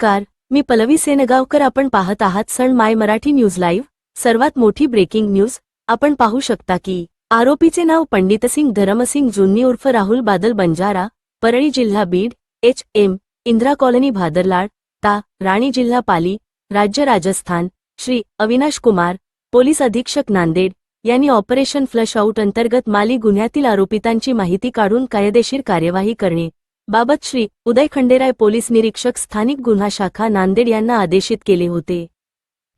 नमस्कार मी पलवी सेनगावकर आपण पाहत आहात सण माय मराठी न्यूज लाईव्ह. सर्वात मोठी ब्रेकिंग न्यूज आपण पाहू शकता की आरोपीचे नाव पंडितसिंग धरमसिंग जुन्नी उर्फ राहुल बादल बंजारा परळी जिल्हा Beed H M Indira colony Bhadarlad ता राणी जिल्हा पाली राज्य राजस्थान श्री अविनाश कुमार पोलीस अधीक्षक नांदेड यांनी ऑपरेशन फ्लश आऊट अंतर्गत माली गुन्ह्यातील आरोपितांची माहिती काढून कायदेशीर कार्यवाही करणे. बाबत श्री उदय खंडेराय पोलीस निरीक्षक स्थानिक गुन्हा शाखा नांदेड यांना आदेशित केले होते.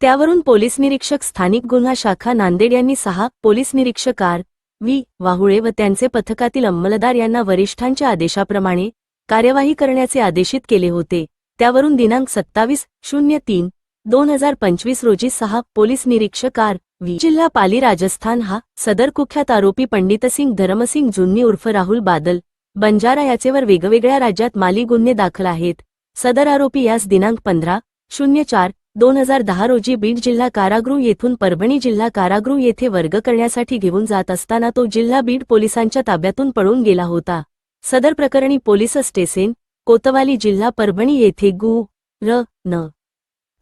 त्यावरून पोलीस निरीक्षक स्थानिक गुन्हा शाखा नांदेड यांनी सहा पोलीस निरीक्षक आर व्ही वाहुळे व त्यांचे पथकातील अंमलदार यांना वरिष्ठांच्या आदेशाप्रमाणे कार्यवाही करण्याचे आदेशित केले होते. त्यावरून दिनांक सत्तावीस शून्य तीन दोन हजार पंचवीस रोजी सहा पोलीस निरीक्षक आर व्ही जिल्हा पाली राजस्थान हा सदर कुख्यात आरोपी पंडितसिंग धरमसिंग जुन्नी उर्फ राहुल बादल बंजारा याचेवर वेगवेगळ्या राज्यात माली गुन्हे दाखल आहेत. सदर आरोपी यास दिनांक पंधरा शून्य चार दोन हजार दहा रोजी बीड जिल्हा कारागृह येथून परभणी जिल्हा कारागृह येथे वर्ग करण्यासाठी घेऊन जात असताना तो जिल्हा बीड पोलिसांच्या ताब्यातून पळून गेला होता. सदर प्रकरणी पोलीस स्टेशन कोतवाली जिल्हा परभणी येथे गु र न.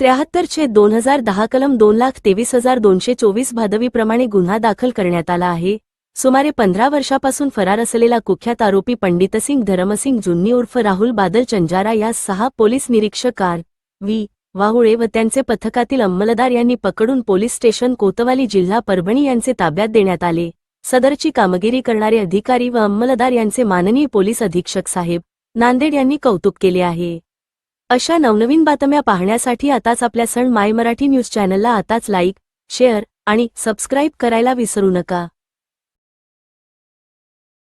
त्र्याहत्तर छे दोन हजार दहा कलम दोन लाख तेवीस हजार दोनशे चोवीस भादवीप्रमाणे गुन्हा दाखल करण्यात आला आहे. सुमारे पंधरा वर्षापासून फरार असलेला कुख्यात आरोपी पंडितसिंग धरमसिंग जुन्नी उर्फ राहुल बादल चंजारा या सहा पोलीस निरीक्षक आर व्ही. वाहुळे व त्यांचे पथकातील अंमलदार यांनी पकडून पोलीस स्टेशन कोतवाली जिल्हा परभणी यांचे ताब्यात देण्यात आले. सदरची कामगिरी करणारे अधिकारी व अंमलदार यांचे माननीय पोलीस अधीक्षक साहेब नांदेड यांनी कौतुक केले आहे. अशा नवनवीन बातम्या पाहण्यासाठी आताच आपल्या सण माय मराठी न्यूज चॅनलला आताच लाईक शेअर आणि सबस्क्राईब करायला विसरू नका.